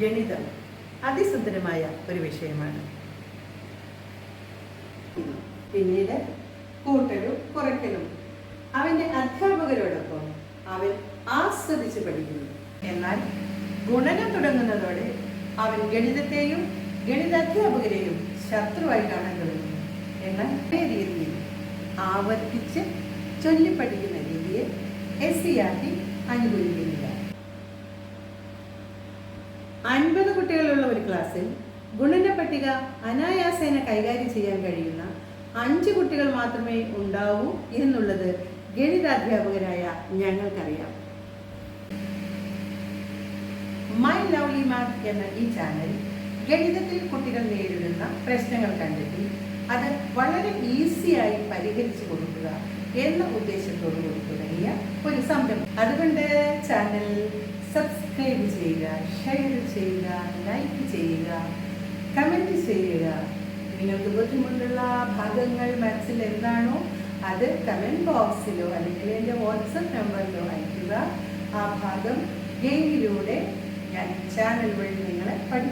ഗണിതം. അതിസുന്ദരമായ ഒരു വിഷയമാണ്. പിന്നീട് കൂട്ടലും കുറയ്ക്കലും. അവന്റെ അധ്യാപകരോടൊപ്പം അവൻ ആസ്വദിച്ച് പഠിക്കുന്നു. എന്നാൽ ഗുണനം തുടങ്ങുന്നതോടെ അവൻ ഗണിതത്തെയും ഗണിതാധ്യാപകരെയും ശത്രുവായി കാണാൻ തുടങ്ങുന്നു എന്നാൽ രീതിയിൽ ആവർത്തിച്ച് ചൊല്ലിപ്പഠിക്കുന്ന രീതിയെ എസ് സി ആർ ടി അനുകൂലിക്കുന്നില്ല. അൻപത് കുട്ടികളുള്ള ഒരു ക്ലാസ്സിൽ ഗുണന പട്ടിക അനായാസേന കൈകാര്യം ചെയ്യാൻ കഴിയുന്ന അഞ്ച് കുട്ടികൾ മാത്രമേ ഉണ്ടാവൂ എന്നുള്ളത് ഗണിതാധ്യാപകരായ ഞങ്ങൾക്കറിയാം. മൈ ലവ്ലി മാത്ത് എന്ന ഈ ചാനൽ ഗണിതത്തിൽ കുട്ടികൾ നേരിടുന്ന പ്രശ്നങ്ങൾ കണ്ടെത്തി അത് വളരെ ഈസിയായി പരിഹരിച്ചു കൊടുക്കുക എന്ന ഉദ്ദേശത്തോടു കൂടി തുടങ്ങിയ ഒരു സംരംഭം. അതുകൊണ്ട് ചാനൽ സബ്സ്ക്രൈബ് ചെയ്യുക ഷെയർ ചെയ്യുക ലൈക്ക് ചെയ്യുക കമന്റ് ചെയ്യുക. നിങ്ങൾക്ക് ബുദ്ധിമുട്ടുള്ള ഭാഗങ്ങൾ മനസ്സിൽ എന്താണോ അത് കമന്റ് ബോക്സിലോ അല്ലെങ്കിൽ എന്റെ വാട്സപ്പ് നമ്പറിലോ അയക്കുക ആ ഭാഗം ഗെയിമിലൂടെ ഞാൻ ചാനൽ വഴി നിങ്ങളെ പഠിപ്പിക്കുന്നതായിരിക്കും